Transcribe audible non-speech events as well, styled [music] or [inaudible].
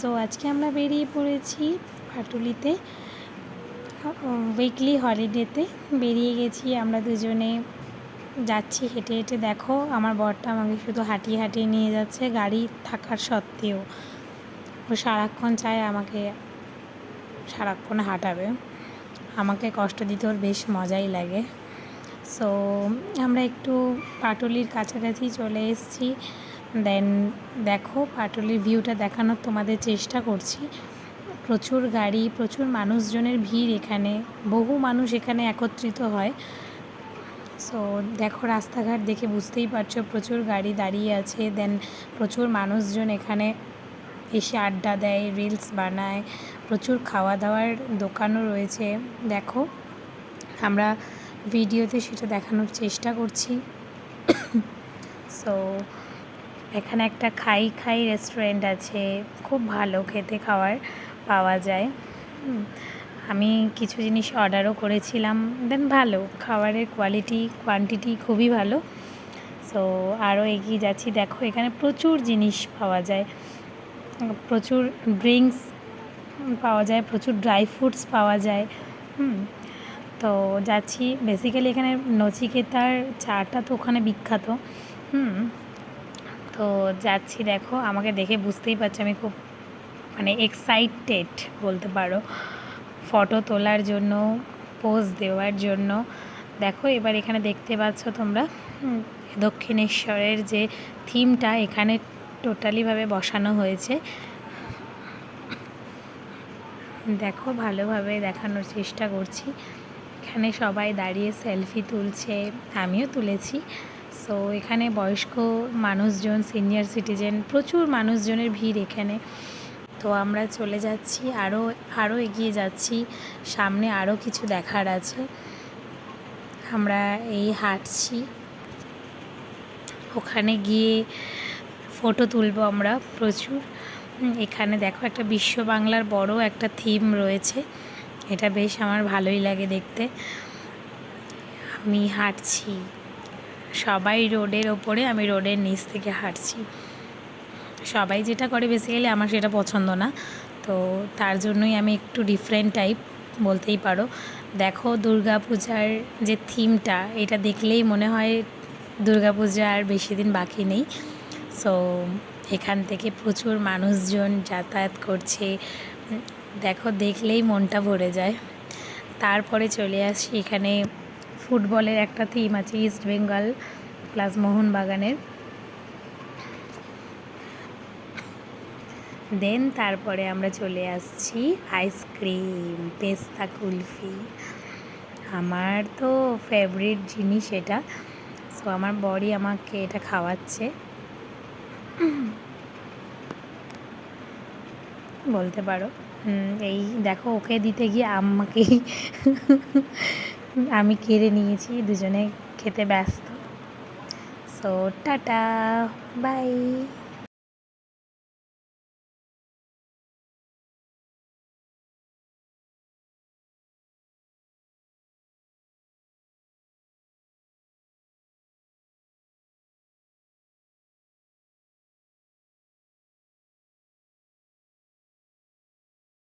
So আজকে আমরা বেরিয়ে পড়েছি পাটুলিতে উইকলি হলিডেতে বেরিয়ে গেছি। আমরা দুজনে যাচ্ছি, হেঁটে হেঁটে দেখো। আমার বরটা আমাকে শুধু হাঁটিয়ে হাঁটিয়ে নিয়ে যাচ্ছে, গাড়ি থাকার সত্ত্বেও। ও সারাক্ষণ চায় আমাকে, সারাক্ষণ হাঁটাবে। আমাকে কষ্ট দিতে ওর বেশ মজাই লাগে। সো আমরা একটু পাটুলির কাছাকাছি চলে এসেছি। দেন দেখো পাটুলির ভিউটা দেখানোর তোমাদের চেষ্টা করছি। প্রচুর গাড়ি, প্রচুর মানুষজনের ভিড় এখানে, বহু মানুষ এখানে একত্রিত হয়। সো দেখো, রাস্তাঘাট দেখে বুঝতেই পারছ, প্রচুর গাড়ি দাঁড়িয়ে আছে। দেন প্রচুর মানুষজন এখানে এসে আড্ডা দেয় রিলস বানায়, প্রচুর খাওয়া দাওয়ার দোকানও রয়েছে। দেখো, আমরা ভিডিওতে সেটা দেখানোর চেষ্টা করছি। [coughs] সো এখানে একটা খাই খাই রেস্টুরেন্ট আছে, খুব ভালো খেতে খাওয়ার পাওয়া যায়। আমি কিছু জিনিস অর্ডারও করেছিলাম দেন ভালো, খাবারের কোয়ালিটি কোয়ান্টিটি খুবই ভালো। সো আরও এগিয়ে যাচ্ছি, দেখো এখানে প্রচুর জিনিস পাওয়া যায়। প্রচুর ড্রিঙ্কস পাওয়া যায়, প্রচুর ড্রাই ফ্রুটস পাওয়া যায়। হুম, তো যাচ্ছি। বেসিক্যালি এখানে নচিকেতার চাটা তো ওখানে বিখ্যাত। হুম তো যাচ্ছি, দেখো, আমাকে দেখে বুঝতেই পারছি আমি খুব মানে এক্সাইটেড বলতে পারো। ফটো তোলার জন্য পোজ দেওয়ার জন্য। দেখো, এবার এখানে দেখতে পাচ্ছ তোমরা দক্ষিণেশ্বরের যে থিমটা এখানে টোটালিভাবে বসানো হয়েছে। দেখো, ভালোভাবে দেখানোর চেষ্টা করছি। এখানে সবাই দাঁড়িয়ে সেলফি তুলছে, আমিও তুলেছি। সো এখানে বয়স্ক মানুষজন সিনিয়র সিটিজেন প্রচুর মানুষজনের ভিড় এখানে। তো আমরা চলে যাচ্ছি আরও আরও এগিয়ে যাচ্ছি। সামনে আরও কিছু দেখার আছে। আমরা এই হাঁটছি। ওখানে গিয়ে ফটো তুলবো আমরা প্রচুর। এখানে দেখো একটা বিশ্ব বাংলার বড় একটা থিম রয়েছে। এটা বেশ আমার ভালোই লাগে দেখতে। আমি হাঁটছি। সবাই রোডের ওপরে, আমি রোডের নিচ থেকে হাঁটছি। সবাই যেটা করে বেসিক্যালি আমার সেটা পছন্দ না। তো তার জন্যই আমি একটু ডিফারেন্ট টাইপ বলতেই পারো। দেখো দুর্গা পূজার যে থিমটা এটা দেখলেই মনে হয় দুর্গা পূজা আর বেশি দিন বাকি নেই। সো এখান থেকে প্রচুর মানুষজন যাতায়াত করছে। দেখো দেখলেই মনটা ভরে যায়। তারপরে চলে আসি এখানে ফুটবলের একটা থিম আছে ইস্ট বেঙ্গল প্লাস মোহনবাগানের। দেন তারপরে আমরা চলে আসছি আইসক্রিম পেস্তা কুলফি। আমার তো ফেভারিট জিনিস এটা। সো আমার বডি আমাকে এটা খাওয়াচ্ছে। বলতে পারো। এই দেখো ওকে দিতে গিয়ে আমাকেই আমি কেড়ে নিয়েছি দুজনে খেতে ব্যস্ত। So tata bye